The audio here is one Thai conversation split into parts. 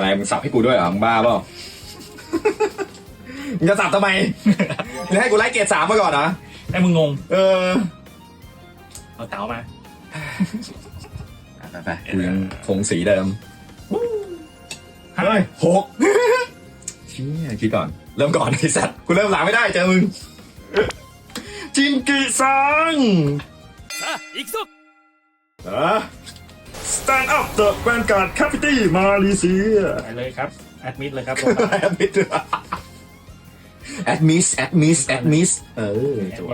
อะไรมึงสับให้กูด้วยเหรอมึงบ้าเปล่า มึงจะสับทำไมมึงให้กูไล่เกรดสามมาก่อนเหรอไอ้มึงงง เออเอาเต๋ามา ไปไปกูยังคงสีเดิมเฮ้ยหกเชี่ยคิดก่อน เริ่มก่อนไอ้สัตว์กูเริ่มหลังไม่ได้เจอมึง จินกิซังอะอีกสุกอะ Stand up the Vanguard Capital มาเลเซียไปเลยครับ แอดมิดเลยครับแอดมิดแอดมิสแอดมิสแอดมิสเออจัว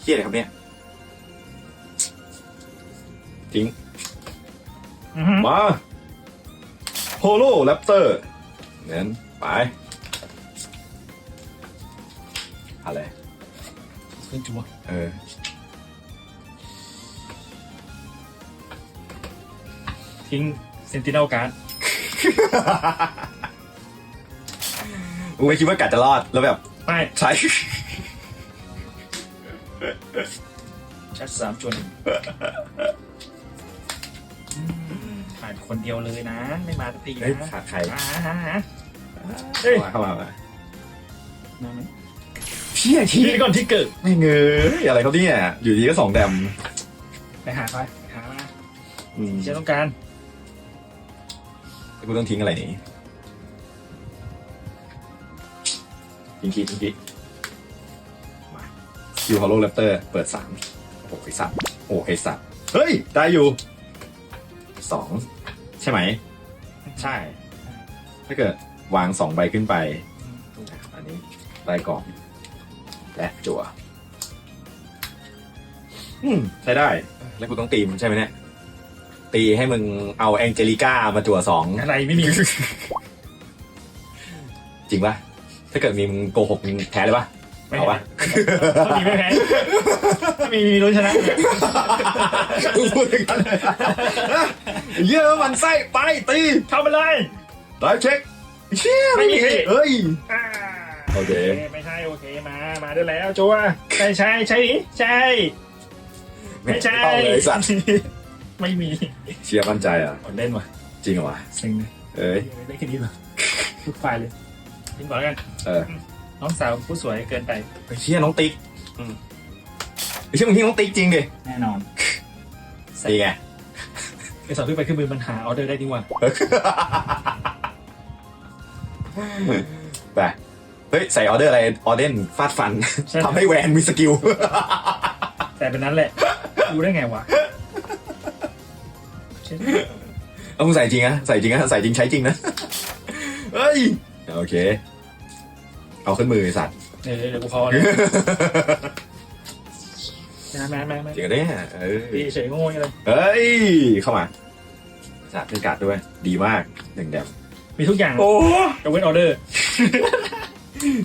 เครียดอะไรครับเนี่ยทิ้งอือฮึมาโฮโลแรปเตอร์เน้นไปอะไร ขึ้นจัวเออ ทิ้งเซนติเนลการ์ดกูไม่คิดว่ากัดจะรอดแล้วแบบไม่ใช้ชัดสามจวนขาดคนเดียวเลยนะ ไม่มาสักทีเฮ้ยนะขาดใครมาหาหาเฮ้ย เข้ามาเข้ามามามาไหมเชี่ยทีเชี่ยก่อนที่เกิดไม่เงยอะไรเขาเนี่ยอยู่ดีก็สองแดมไปหาไปไปหามาอืมเชื่อต้องการ กูต้องทิ้งอะไรนี่ทิ้งคีทิ้งคีมาคิวฮอลโลแรปเตอร์ เปิดสามโอ้โหไอสัตว์โอ้โหไอสัตว์เฮ้ย ได้อยู่สองใช่ไหม ใช่ ถ้าเกิดวางสองใบขึ้นไป อันนี้ได้กล่องและจั่วอืมใช้ได้ แล้วกูต้องตีมันใช่ไหมเนี่ย ตีให้มึงเอาแองเจลิก้ามาจั่วสองอะไรไม่มี จริงปะถ้าเกิดมีมึงโกหกมึงแพ้เลยปะไม่เอาปะไม่มีไม่แพ้ไม่มีมีลุ้นชนะพูดกันเยอะมันไส้ไปตีเข้าไปเลยไลฟ์เช็คเชี่ยไม่มีเอ้ยโอเค ไม่ใช่โอเคมา มาได้แล้วจัวใช่ใช่ใช่ใช่ ไม่ใช่ ต้องเลยสัตว์ไม่มีเชียร์มั่นใจอะอดเล่นว่ะจริงเหรอวะเซ็งเลยเอ้ยได้แค่นี้เหรอทุกไฟล์เลยทิ้งก่อนแล้วกันเออน้องสาวผู้สวยเกินไปไอ้เชี่ยน้องติ๊กอืมไอ้เชี่ยมึงที่น้องติ๊กจริงดิแน่นอนตีไงไอสอนขึ้นไปขึ้นมือมันหาออเดอร์ได้จริงว่ะไปเฮ้ยใส่ออเดอร์อะไรออเดนฟาดฟันใช่ทำให้แวนมีสกิลแต่เป็นนั้นแหละรู้ได้ไงวะ เช่นเอามึงใส่จริงนะใส่จริงนะใส่จริงใช้จริงนะเฮ้ยโอเค เอาขึ้นมือไอ้สัตว์เดี๋ยวเดี๋ยวกูพอเลยมามามามาจริงเหรอเนี่ยเออดีเฉยโง่ยังเลยเฮ้ยเข้ามาสัตว์เป็นการ์ดด้วย ดีมากหนึ่งแดมมีทุกอย่างโอ้ยกเว้นออเดอร์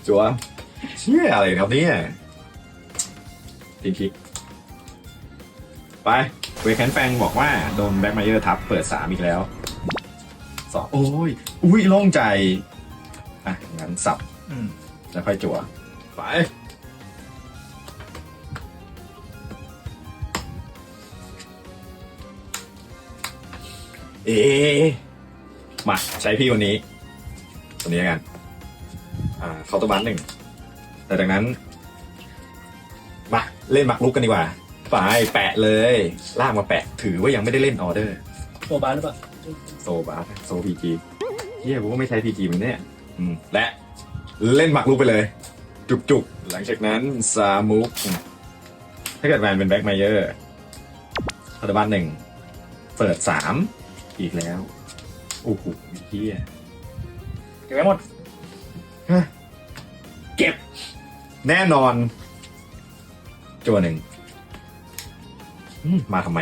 จัวเชี่ยอะไรครับเนี่ยทีคิก ไปเวแคนแฟงบอกว่าโดนแบ็กมาเยอร์ทับเปิดสามอีกแล้วสองโอ้ย อุ้ยโล่งใจ อะ งั้นสับอืมแล้วค่อยจั่วไป เอะมา ใช้พี่คนนี้คนนี้แล้วกัน อ่าเคาน์เตอร์บันหนึ่งแต่จากนั้น มา เล่นหมักลุกกันดีกว่า ไปแปะเลยลากมาแปะ ถือว่ายังไม่ได้เล่นออเดอร์ตัวบาสหรือเปล่าโซบาสโซพีจีเฮียกูก็ไม่ใช้พีจีมันเนี่ยอืมและเล่นหมักลูกไปเลย จุกจุกๆหลังจากนั้นซามุกอืมถ้าเกิดแวนเป็นแบ็กไมเยอร์พัตบันหนึ่งเปิดสามอีกแล้ว โอ้โหเฮียเก็บไว้หมด เก็บแน่นอนจัวหนึ่ง อืมมาทำไม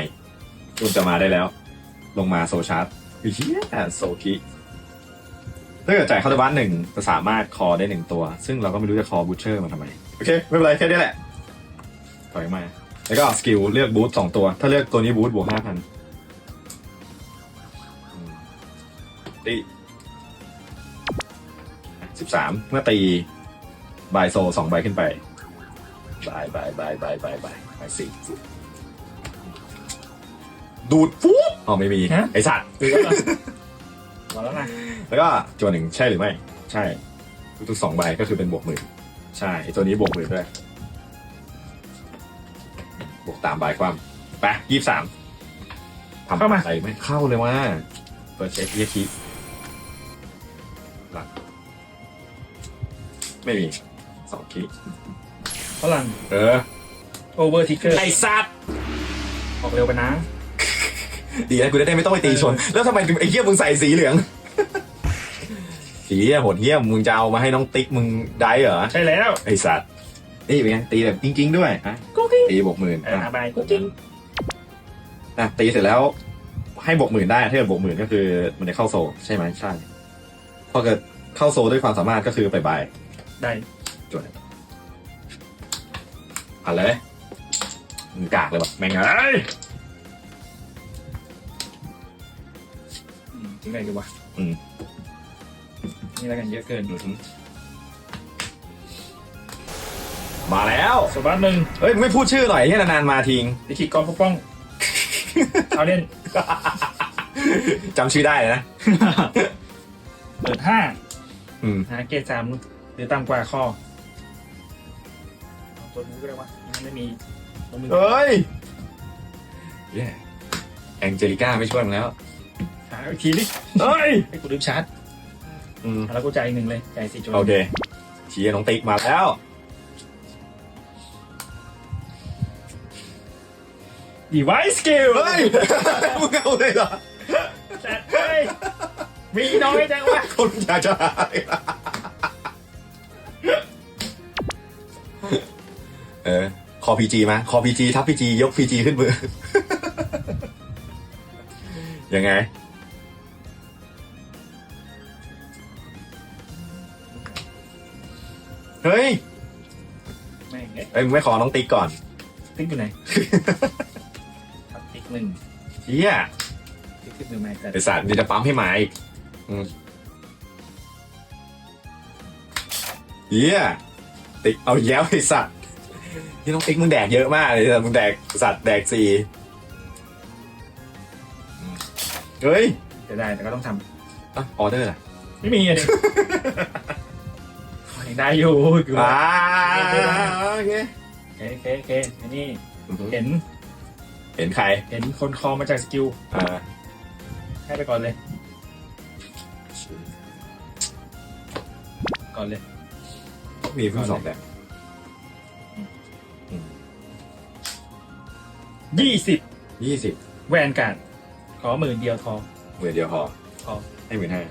จุนจะมาได้แล้ว ลงมาโซชาร์ตเฮียโซคิถ้าเกิดจ่ายคาร์บันหนึ่งจะสามารถคอได้หนึ่งตัว ซึ่งเราก็ไม่รู้จะคอบูเชอร์มาทำไม โอเค ไม่เป็นไร แค่นี้แหละ ถอยมา แล้วก็สกิลเลือกบูทสองตัว ถ้าเลือกตัวนี้บูทบวกห้าพันตีสิบสามเมื่อตีบายโซสองใบขึ้นไปบายบายบายบายบายบายบายสี่ ดูดฟุ๊บอ๋อไม่มี ฮะ ไอสัตว์ดูแล้วเหรอหมดแล้วนะแล้วก็จัวหนึ่งใช่หรือไม่ ใช่ทุกๆสองใบก็คือเป็นบวกหมื่นใช่ไอตัวนี้บวกหมื่นด้วยบวกตามใบความไปยี่สามทำอะไรไหมเข้าเลยว่าเปิดเช็คเยคีหลังไม่มีสองคีฝรั่งเออโอเวอร์ทิกเกอร์ไอสัตว์ออกเร็วไปนะ ดีนะกูจะได้ไม่ต้องไปตีชน แล้วทำไมถึงไอ้เหี้ยมึงใส่สีเหลือง สีเหี้ยโหดเหี้ยมึงจะเอามาให้น้องติ๊กมึงได้เหรอ ใช่แล้วไอสัตว์ นี่เป็นไงตีแบบจริง ๆ ด้วยอะกุ๊กกิ๊กตีบวกหมื่นเอออะอาบายกุ๊กกิ๊กอะตีเสร็จแล้ว ให้บวกหมื่นได้ถ้าเกิดบวกหมื่นก็คือ มันจะเข้าโซลใช่ไหมใช่พอเกิดเข้าโซลด้วยความสามารถก็คือไปบายได้จวดผ่านเลยมึงกากเลยแบบแม่งเอ้ย ทิ้งอะไรดีวะอืม นี่แล้วกันเยอะเกินมาแล้วสวัสดหนึ่งเฮ้ยมึงไม่พูดชื่อหน่อยที่นานๆมาทิ้งลิขิตกองปกป้องเอาเล่นจำชื่อได้นะเปิดห้าอืมหาเกรดสามหรือต่ำกว่าข้อเอาตัวนู้นก็ได้วะมันไม่มีตัวมือเฮ้ยแย่แองเจลิก้าไม่ช่วยมึงแล้ว หาอีกทีดิเฮ้ยให้กูลืมชาร์จอืมแล้วกูจ่ายอีกหนึ่งเลยจ่ายสี่จุดโอเคเชียร์น้องติ๊กมาแล้ว ดีไวสกิลเฮ้ยมึงเอาเลยเหรอจัดไปมีน้อยจังวะคนอยากจะหายเออคอพีจีมาคอพีจีทับพีจียกพีจีขึ้นมือยังไง เฮ้ยแม่งเอ๊ะเอ้ยมึงไม่ขอน้องติ๊กก่อน ติ๊กอยู่ไหนครับติ๊กหนึ่งเฮียติ๊กติ๊กหนึ่งไม่แต่ไอสัตว์เดี๋ยวจะปั๊มให้หมาอีกอืมเฮียติ๊กเอาแย้วไอสัตว์ที่น้องติ๊กมึงแดกเยอะมากเลยแต่มึงแดกสัตว์แดกสี่อืมเฮ้ยจะได้แต่ก็ต้องทอะออเดอร์ล่ะำไม่มีอะดิ ยังได้อยู่กูอ่าโอเค โอเคโอเคโอเคอันนี้อือหือเห็นเห็นใครเห็นคนคอมาจากสกิลอ่าให้ไปก่อนเลย ก่อนเลย มีเพิ่งสองแบบยี่สิบยี่สิบแวนการ์ดขอหมื่นเดียวทอหมื่นเดียวพอพอ ให้หมื่นห้า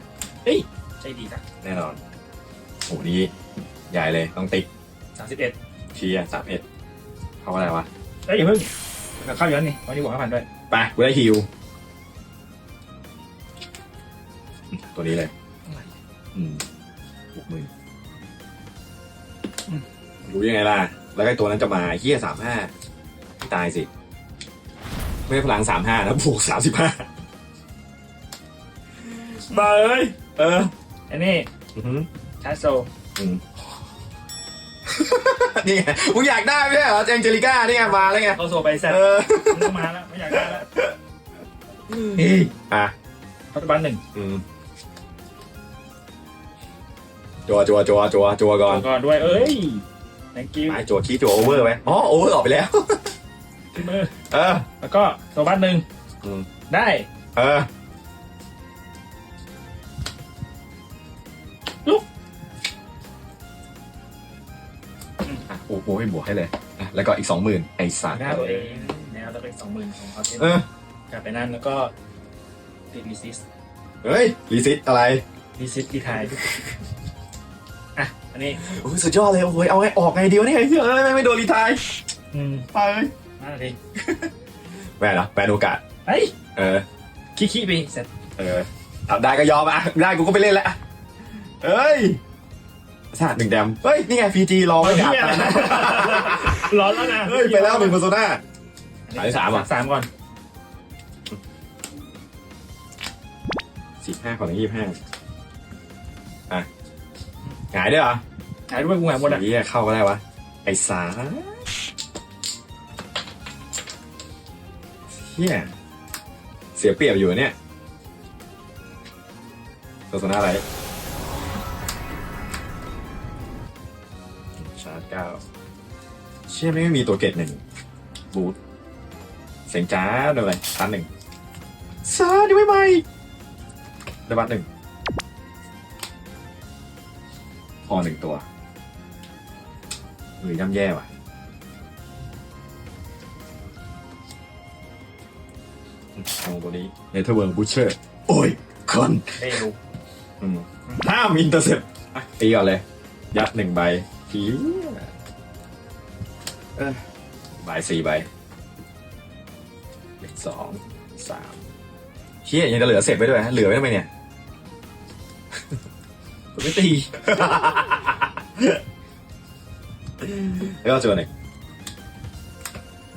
ใช่ดีจ้ะแน่นอนโหนี้ ใหญ่เลยต้องติ๊กสามสิบเอ็ดเชียร์สามเอ็ดเขาอะไรวะเอ้ยอย่าเพิ่งเดี๋ยวเข้าย้อนนี่วันนี้บวกห้าพันด้วยไปกูได้ฮิวตัวนี้เลยอืมหกหมื่นรู้ยังไงล่ะ แล้วไอ้ตัวนั้นจะมาเฮียสามห้าตายสิ ไม่ได้พลังสามห้านะบวกสามสิบห้าบาเอ้ย เออ อันนี้อือหือชาร์จโซอืม นี่ไงมึงอยากได้ไหมเหรอแองเจลิก้านี่ไงมาแล้วไงเข้าโซไปแซดเออมึงก็มาแล้วไม่อยากได้แล้วเฮ้ยอะปัจจุบันหนึ่งอืมจัวจัวจัวจัวจัวก่อนก่อนด้วยเอ้ย thank you ไอ้จัวขี้จัวโอเวอร์ไหมอ๋อโอเวอร์ออกไปแล้วที่มือเออ แล้วก็โซบัสหนึ่งอืมได้ เออ อะโอ้โหให้บวกให้เลยอะแล้วก็อีกสองหมื่นไอ้สัตว์หน้าตัวเองแนวจะเป็นสองหมื่นของเขาเทนเออกลับไปนั่นแล้วก็ติดรีซิสเฮ้ยรีซิตอะไรรีซิสที่ไทยอะอันนี้โอ้ยสุดยอดเลยโอ้ยเอาไงออกไงดีวะเนี่ยเฮ้ยเอ้ยไม่ไม่โดนรีไทายอืมไปเลยมาเลยแหวนเหรอแหวนโอกาสเฮ้ยเออขี้ขี้ไปเสร็จ เออเอาได้ก็ยอมอะได้กูก็ไปเล่นแล้วเอ้ย สาดหนึ่งแดมเฮ้ย นี่ไงฟีจีรอไว้ดับเหี้ยไปนะร้อนแล้วนะเฮ้ย ไปแล้วหนึ่งโพโซน่าอันนี้สามเหรอสามก่อนสิบห้าของยี่ห้าอะหงายด้วยเหรอหายด้วยกูหายหมดอะเฮียเข้าก็ได้วะ ไอ้สาเฮียเสียเปรียบอยู่เนี่ยโฆษณาอะไร ก้าเชื่อไม่มีตัวเกตหนึ่งบูทเสียงจ้าเดี๋ยวอะไรชาร์จหนึ่งซาดีไว้ไหมได้บัตรหนึ่งพอหนึ่งตัวหรือย่ำแย่ว่ะเอาตัวนี้เนเธอร์เวิร์บูเชอร์โอ้ยคอนไม่รู้อืมห้ามอินเตอร์เซ็ปตีก่อนเลย ยัดหนึ่งใบที เออใบสี่ใบสองสามเชี่ยยังจะเหลือเสร็จไว้ด้วยฮะเหลือไว้ทำไมเนี่ยผมไม่ตีแล้วก็เจอหนึ่ง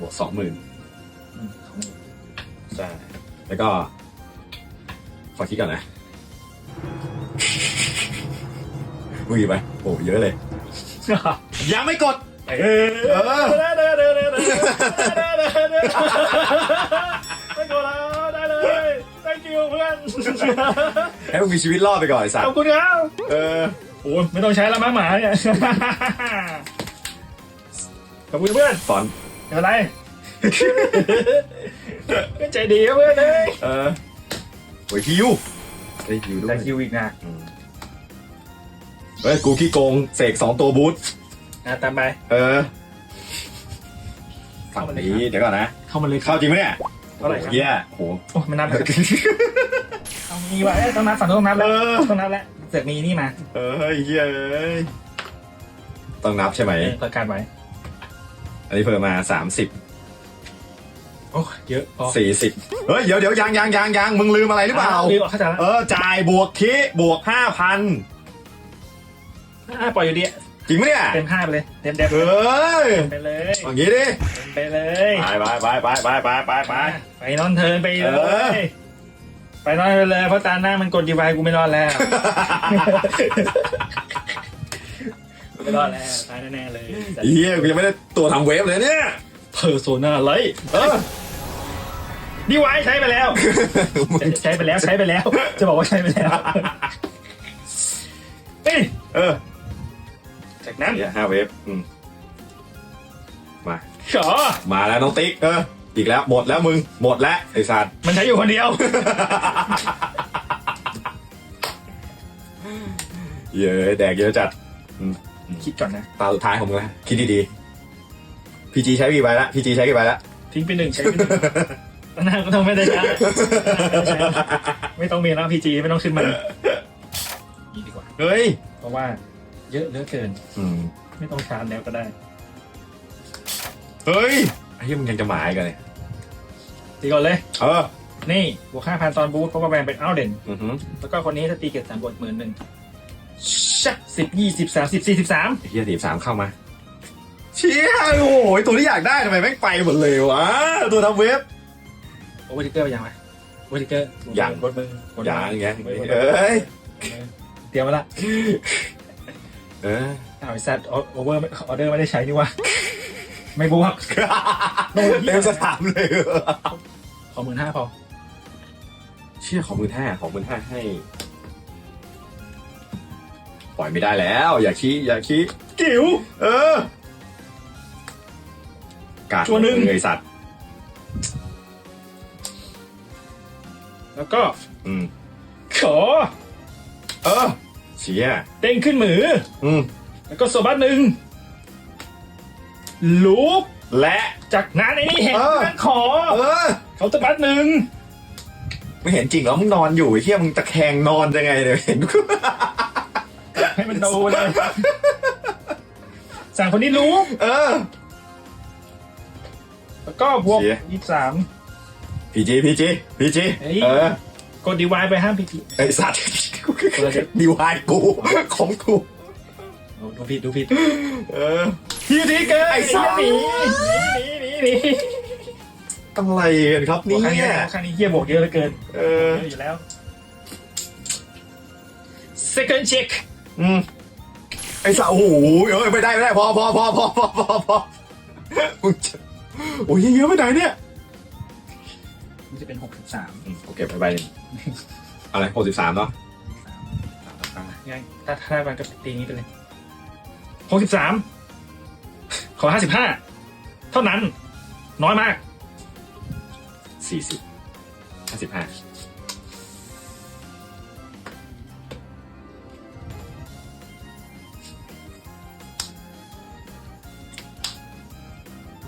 บวกสองหมื่นใช่แล้วก็ขอคิดก่อนนะมือไปโอ้เยอะเลย ยังไม่กด เออไม่โกรธแล้วได้เลย thank you เพื่อนให้มีชีวิตรอดไปก่อนสัตขอบคุณครับเออโอ้ไม่ต้องใช้ละม้าหมาเนี่ยขอบคุณเพื่อนฟอนอะไรก็ใจดีเพื่อนเลยเออไปคิวไปคิวด้วได้คิวอีกนะ เฮ้ยกูขี้โกงเสกสองตัวบูท อะตามไปเออฝั่งนี้เดี๋ยวก่อนนะ เข้ามาเลยเข้าจริงไหมเนี่ยเท่าไหร่ครับเยี่ยโห โอ้ไม่นับเลยเอามีไว้ต้องนับฝั่งนู้นต้องนับเอแล้วอต้องนับแล้วเสือกมีนี่มาเออเฮ้ยเยี่ยเอ้ยต้องนับใช่ไหมประกาศไว้อันนี้เพิ่มมาสามสิบโอ้เยอะพอสี่สิบเฮ้ย เดี๋ยวเดี๋ยวยังยังยังยังมึงลืมอะไรหรือเปล่า ลืมออกเข้าใจแล้วเออ จ่ายบวกคิบวกห้าพันอะปล่อยอยู่ดี จริงไหมเนี่ยเต็มห้าไปเลยเต็มเต็มเฮ้ยไปเลยอย่างงี้ดิไปเลยไปไปไปไปไปไปไปไปไปนอนเทิร์นไปเลเออยไปนอนไปเลยเพราะตาหน้ามันกดดีไวกูไม่รอดแล้วไม่รอดแล้วตายแน่ๆเลยเฮียกูยังไม่ได้ตัวทำเวฟเลยเนี่ยเพอร์โซนาไลท์เออดีไวใช้ไปแล้ว ใช้ไปแล้วใช้ไปแล้ว จะบอกว่าใช้ไปแล้วเฮ้ยเออ จากนั้นเนี่ยห้าเวฟอืมมาขอมาแล้วน้องติ๊กเอออีกแล้วหมดแล้วมึงหมดแล้วไอ้สัตว์มันใช้อยู่คนเดียวเยอะแดกเยอะจัดคิดก่อนนะตาสุดท้ายของมึงแล้วคิดดีๆพีจีใช้กี่ใบละพีจีใช้กี่ใบละทิ้งไปหนึ่งใช้ไปหนึ่งตอนหน้าก็ต้องไม่ได้ใช้ไม่ต้องมีแล้วพีจีไม่ต้องขึ้นมานี่ดีกว่าเฮ้ยเพราะว่า เยอะเหลือเกิน อืมไม่ต้องชาร์จแล้วก็ได้ เฮ้ยไอ้เหี้ยมึงยังจะหมายกันเลยตีก่อนเลย เออนี่บวกห้าพันตอนบูทเพราะว่าแบนเป็นอ้าวเด่นอือหือแล้วก็คนนี้ถ้าตีเก็บสามบวกหมื่นหนึ่งชักสิบยี่สิบสามสิบสี่สิบสามไอ้เฮียทีสามเข้ามาเชี่ยโอ้โหตัวที่อยากได้ทำไมแม่งไปหมดเลยวะตัวทำเว็บ โอเวอร์ทิกเกอร์ไปยังไงโอเวอร์ทิกเกอร์ยังบนมือบนมืออย่างเงี้ยบนมือเอ้ยเตรียมไว้ละ เอออ้าวไอ้สัตว์โอเวอร์ออเดอร์ไม่ได้ใช้นี่วะ ไม่บวก โดนเหี้ย เต็มสนามเลยขอหมื่นห้าพอเชี่ยของมือห้าของมือห้าให้ ปล่อยไม่ได้แล้ว อย่าชี้อย่าชี้จิ๋ว เออ กาดตัวหนึ่งไอสัตว์ แล้วก็อืม ขอ เออ เชี่ยเด้งขึ้นมือ อืมแล้วก็โซบัสหนึ่งลูปและจากนั้นไอ้นี่เห็นเออนั้นขอ เออ เขาตบัสหนึ่งไม่เห็นจริงเหรอมึงนอนอยู่ไอ้เหี้ยมึงตะแคงนอนยังไงเนี่ยเห็นให้มันโดนเลยสั่งคนนี้รู้ เออ แล้วก็บวกเชี่ยยี่สามพีจีพีจีพีจีเฮ้ยเออกดดีวายไปห้ามพีจีไอสัตว์ ดีวายกู ของกูดูผิดดูผิดเออพีจีเกินไอ้สัตว์หนีหนีหนีหนีอะไรกันครับบวกเนี่ครั้งนี้ยครั้งนี้เฮียบวกเยอะเหลือเกินเอเยอ อะอยู่แล้ว second check อืมไอสัตว์โอ้โหเอ้ยไม่ได้ไม่ได้พอพอพอพอพอพอพอมึงจะโอ้ยเยอะไปไหนเนี่ยจะเป็นหกสิบสามอืมโอเคไปใบหนึ่งอะไรหกสิบสามเนาะ ยังถ้าถ้ามันก็ตีนี้ไปเลยหกสิบสามขอห้าสิบห้าเท่านั้น น้อยมากสี่สิบห้าสิบห้า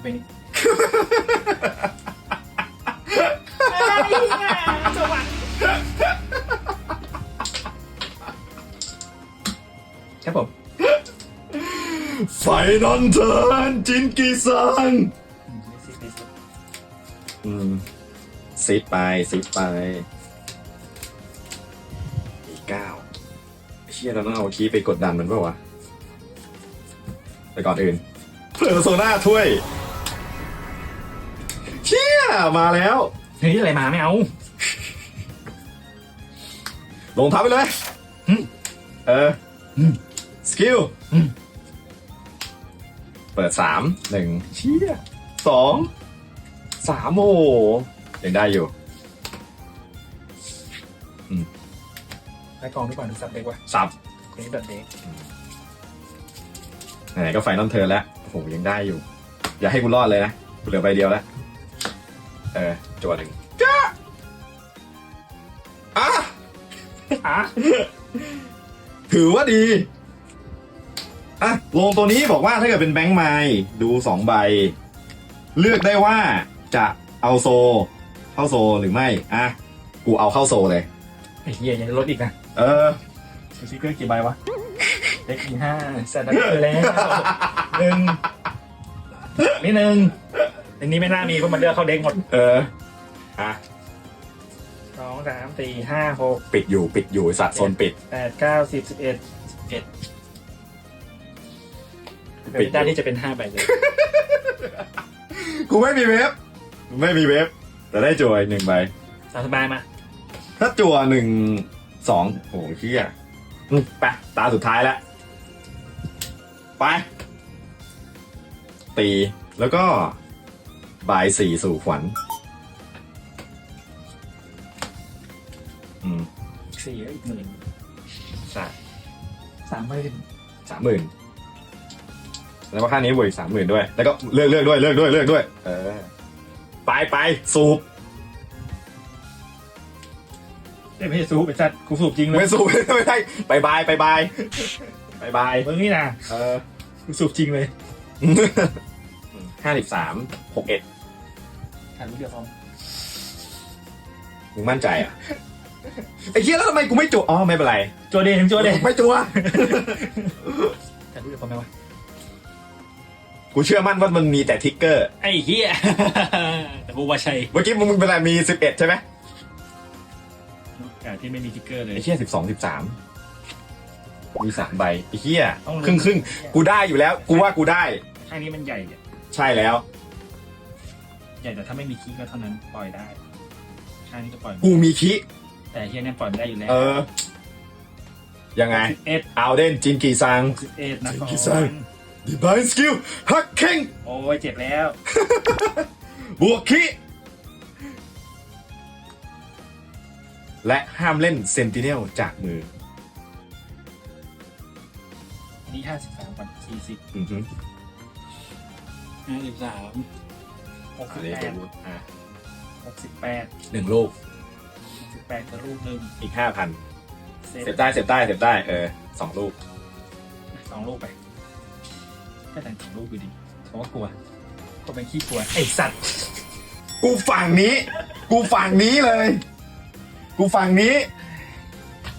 เป็นครับผม ไฟนอนเทิร์นจินกีซังอืมไม่ซิไม่ซิอืมซิดไปซิดไปอีกเก้าเชี่ยเราต้องเอาคีย์ไปกดดันมันเปล่าวะไปก่อนอื่นเพลโซน่าถ้วย เชี่ยมาแล้ว เฮ้ยอะไรมาไม่เอาลงทับไปเลยอืมเอออมสกิลอืม เปิดสามหนึ่งเชี่ยสองสามโอ้โหยังได้อยู่ได้กองดีกว่าดูสับเด็กว่ะสับคนนี้แบบเด็กไหนๆก็ไฟนอลเทิร์นแล้วโอ้โหยังได้อยู่ อย่าให้กูรอดเลยนะกูเหลือใบเดียวแล้วเออจัวหนึ่งจ้าอะอะถือว่าดี อะลงตัวนี้บอกว่าถ้าเกิดเป็นแบงค์ไมล์ดูสองใบ เลือกได้ว่าจะเอาโซ เข้าโซหรือไม่ อะ กูเอาเข้าโซเลย ไอ้เหี้ยยังลดอีกนะเออซูซิเกอร์กี่ใบวะเด็กกี่ห้าแซนด์ไปแล้วหนึ่งนี่หนึ่งอันนี้ไม่น่ามีเพราะมันเลือกเข้าเด็กหมดเอออะสองสามสี่ห้าหกปิดอยู่ปิดอยู่ไอ้สัตว์โซนปิดแปดเก้าสิบสิบเอ็ดสิบเอ็ดปิ เป็ดนด้านที่จะเป็นห้าใบเลยกูไม่มีเว็บ ไม่มีเว็บ แต่ได้จัวอีกหนึ่งใบ สามสบายมาถ้าจัวหนึ่งสองโอ้โหเฮียอืมไปตาสุดท้ายแล้ว ไป ตีแล้วก็บายสี่สู่ขวัญอืมสี่อีกหมื่นใช่สามหมื่นสามหมื่น แล้วก็ค่านี้บวกอีกสามหมื่นด้วย แล้วก็เลือกเลือกด้วยเลือกด้วยเลือกด้วย เออ ไปไปสูบเอ้ยไม่ใช่สูบไอ้สัตว์กูสูบจริงเลยไม่สูบ ไม่ได้ไปบายไปบายไปบายมึงนี่นะเออ กูสูบจริงเลยห้าสิบสามหกเอ็ดถ่ายรูปเดียวพอมึงมั่นใจอะไอ้เหี้ยแล้วทำไมกูไม่จัวอ๋อไม่เป็นไรจัวเดถึงจัวเดไม่จัวถ่ายรูปเดียวพอไหมวะ กูเชื่อมั่นว่ามันมีแต่ทิกเกอร์ ไอ้เหี้ยแต่กูว่าใช่เมื่อกี้มึงเป็นอะไรมีสิบเอ็ดใช่ไหมการที่ไม่มีทิกเกอร์เลย ไอ้เหี้ยสิบสองสิบสามมีสามใบไอ้เหี้ยต้องครึ่งครึ่งกูได้อยู่แล้ว กูว่ากูได้ ข้างนี้มันใหญ่เนี่ยใช่แล้ว ใหญ่แต่ถ้าไม่มีคีย์ก็เท่านั้นปล่อยได้ ข้างนี้ก็ปล่อยกูมีคิแต่เฮียเนี่ยปล่อยไม่ได้อยู่แล้วเออ ยังไง สิบเอ็ดเอาเดนจินกีซัง สิบเอ็ดนะก่อกี่ไส้น ดีบายสกิลฮักเข่งโอ้ยเจ็บแล้ว บวกคิและห้ามเล่นเซนติเนลจากมือ อันนี้ห้าสิบสามกับสี่สิบอือฮึห้าสิบสามหกอัสินบนี้แปตัดวรูดอะหกสิบแปดหนึ่งลูกหกสิบแปดกับลูกหนึ่งอีกห้าพันเซเสียบได้เสียบได้เสียบได้เออสองลูกสองลูกไป ก็แต่งสองลูกอยู่ดีเพราะว่ากลัวก็เป็นขี้กลัว ไอสัตว์ กูฝั่งนี้ กูฝั่งนี้เลย กูฝั่งนี้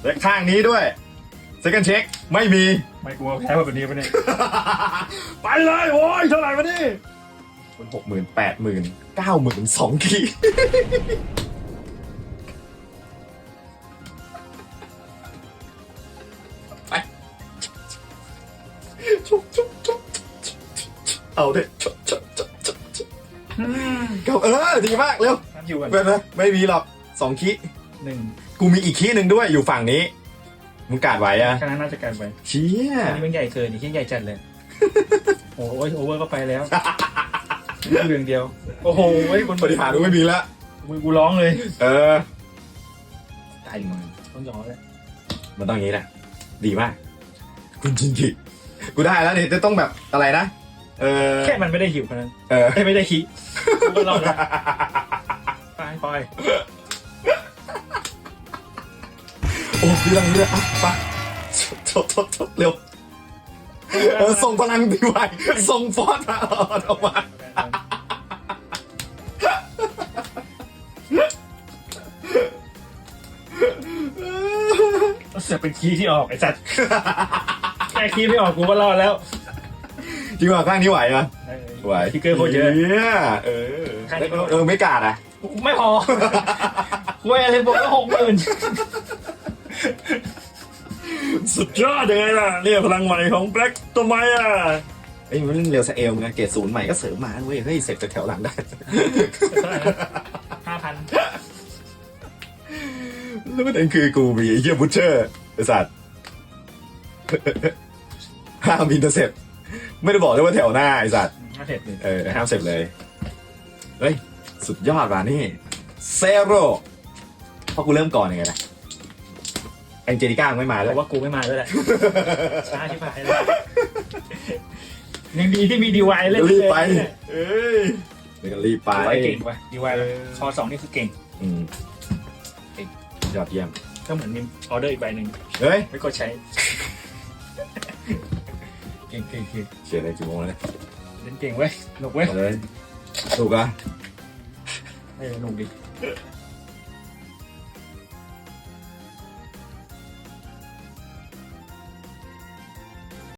และข้างนี้ด้วย second check ไม่มี ไม่กลัวแพ้แบบนี้ปะเนี่ย ไปเลยโว้ยเท่าไหร่มาดิมันหกหมื่นแปดหมื่นเก้าหมื่นสองขีไเอาเด็ชุบชุบชุบชุบชุบเอาเออดีมากเร็วน้ำอยู่กันไม่ไม่ไม่มีหรอกสองคีหนึ่งกูมีอีกคีหนึ่งด้วยอยู่ฝั่งนี้มึงกาดไหวอะคณะน่าจะการไปเชี่ยอันนี้มันใหญ่เกินนี่ที่ใหญ่จัดเลย โอ้ยโอเวอร์ก็ไปแล้วเรื่องเดียว โอ้โหบนปฏิหารย์กูไม่มีละมือกูร้องเลย เออตายมึงต้องยอมเลยมันต้องอย่างนี้แหละดีมาก คุณจินกิกูได้แล้วนี่จะต้องแบบอะไรนะ เออแค่มันไม่ได้หิวเท่านั้นเออ เอ้ยไม่ได้ขี้กูก็รอดแล้วไปไปโอ้เรื่องเรื่องอะไปโทษโทษโทษเร็วเออส่งพลังดีไวส่งฟอสมาออกมาเสือกเป็นขี้ที่ออกไอ้สัตว์แค่ขี้ไม่ออกกูก็รอดแล้วจ ริงว่าข้างนี้ไหวนะเออไหวที่เกอร์โคตรเยอะเนี่ยเออข้างนี้ก็เออไม่กล้าดอะไม่พอเว้ยอะไรบอกว่าหกหมื่นสุดยอดยังไงล่ะเนี่ยพลังใหม่ของแบล็กตัวใหม่อะเอ้ยมันเล่นเร็วสเอลไงเกรดศูนย์ใหม่ก็เสริมมาเว้ยเฮ้ยเสร็จจากแถวหลังได้ห้าพันแล้วประเด็นคือกูมีไอ้เฮียบูชเชอร์ไอสัตว์ห้ามอินเตอร์เซ็ป ไม่ได้บอกด้วยว่าแถวหน้าไอสัตว์ห้าเสร็จเลยเออห้ามเสร็จเลย เฮ้ย สุดยอดว่ะนี่เซโรเพราะกูเริ่มก่อนยังไงนะแองเจลิก้ายังไม่มาเพเลยราะว่ากูไม่มาด้วยแหละ ช้าที่ผ่านเลยยังดีที่มีดีวายเล่นรีบไป เอ้ยเดี๋ยวก็รีบไป ดีวายเก่งว่ะดีวายคอสองนี่คือเก่ง อืมยอดเยี่ยม ก็เหมือนมีออเดอร์อีกใบหนึ่งเฮ้ย ไม่กดใช้เก่งเก่งเก่งเขียนอะไรกี่โมงแล้วเนี่ยเล่นเก่งเว้ยหนุกเว้ยเอาเลยถูกอะเออหนุกดิ